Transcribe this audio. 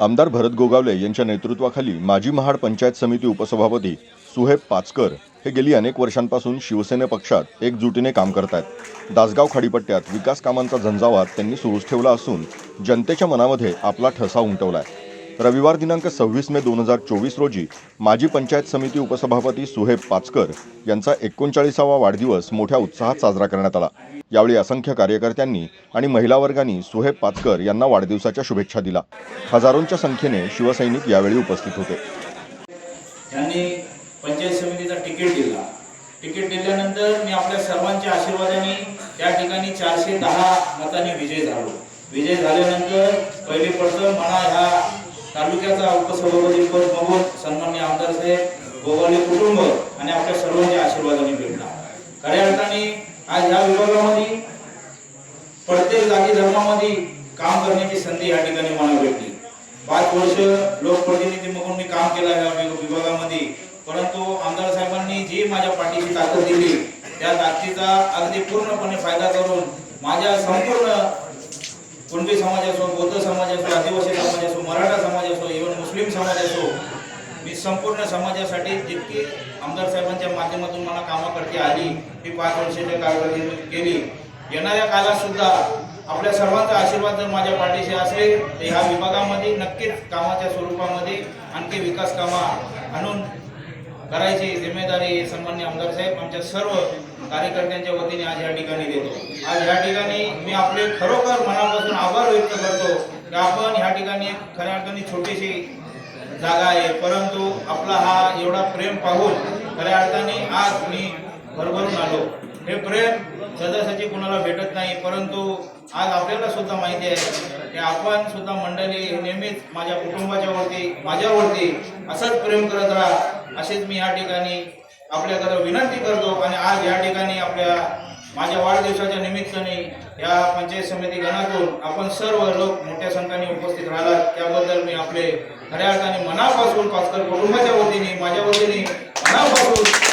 आमदार भरत गोगावले यांच्या नेतृत्वाखाली माजी महाड पंचायत समिती उपसभापती सुहेब पाचकर हे गेली अनेक वर्षांपासून शिवसेने पक्षात एकजुटीने काम करत आहेत दासगाव खाडीपट्ट्यात विकास कामांचा झंझावात त्यांनी सुरूच ठेवला असून जनतेच्या मनामध्ये आपला ठसा उमटवला आहे रविवार दिनांक सव्वीस मे दोन हजार चोवीस रोजी माजी पंचायत समिती उपसभापती सुहेब पाचकर यांचा एकोणचाळीसावा वाढदिवस मोठ्या उत्साहात साजरा करण्यात आला. यावेळी असंख्य कार्यकर्त्यांनी आणि महिला वर्गांनी सुहेब पाचकर यांना वाढदिवसाच्या शुभेच्छा दिला हजारोंच्या संख्येने शिवसैनिक यावेळी उपस्थित होते. त्यांनी पंचायत समितीचा तिकीट दिला. तिकीट दिल्यानंतर मी आपल्या सर्वांच्या आशीर्वादाने त्या ठिकाणी चारशे दहा मतांनी विजय झालो. विजय झाल्यानंतर पहिले पडतं मला ह्या तालुक्याचा उपसभापती पद बघून सन्मान्य आमदार साहेब गोगावले कुटुंब आणि आपल्या सर्वांच्या आशीर्वादाने भेटला खऱ्या अर्थाने आज ह्या विभागामध्ये प्रत्येक जाती धर्मामध्ये काम करण्याची संधी या ठिकाणी मला भेटली. पाच वर्ष लोकप्रतिनिधी म्हणून मी काम केलं ह्या विभागामध्ये. परंतु आमदार साहेबांनी जी माझ्या पाठीची ताकद दिली त्या ताकदीचा अगदी पूर्णपणे फायदा करून माझ्या संपूर्ण कुणबी समाज बौद्ध समाज आदिवासी समाज मराठा समाज असो इव्हन मुस्लिम समाज असो मी संपूर्ण समाजासाठी जितकी आमदार साहेबांच्या माध्यमातून मला कामाकरती आली ही पाच वर्षाच्या कारकिर्दीत केली येणाऱ्या काळात सुद्धा आपल्या सर्वांचा आशीर्वाद जर माझ्या पाठीशी असेल तर ह्या विभागामध्ये नक्कीच कामाच्या स्वरूपामध्ये आणखी विकास कामा आणून करायची जिम्मेदारी सन्मान्य आमदार साहेब आमच्या सर्व कार्यकर्त्यांच्या वतीने आज या ठिकाणी देतो. आज या ठिकाणी मी आपले खरोखर मनापासून आभार व्यक्त करतो. आपण ह्या ठिकाणी खऱ्या अर्थाने छोटीशी जागा आहे. परंतु आपला हा एवढा प्रेम पाहून खऱ्या अर्थाने आज मी भरभरून आलो. हे प्रेम सहजासहजी कुणाला भेटत नाही परंतु आज आपल्याला सुद्धा माहिती आहे की आपण सुद्धा मंडळी नेहमीच माझ्या कुटुंबाच्या वरती माझ्यावरती असंच प्रेम करत राहा असेच मी या ठिकाणी आपल्याकडे विनंती करतो. आणि आज या ठिकाणी आपल्या माझ्या वाढदिवसाच्या निमित्ताने या पंचायत समिती गणातून आपण सर्व लोक मोठ्या संख्येने उपस्थित राहिलात त्याबद्दल मी आपले खऱ्या अर्थाने मनापासून पाचकर कुटुंबाच्या वतीने माझ्या वतीने मनापासून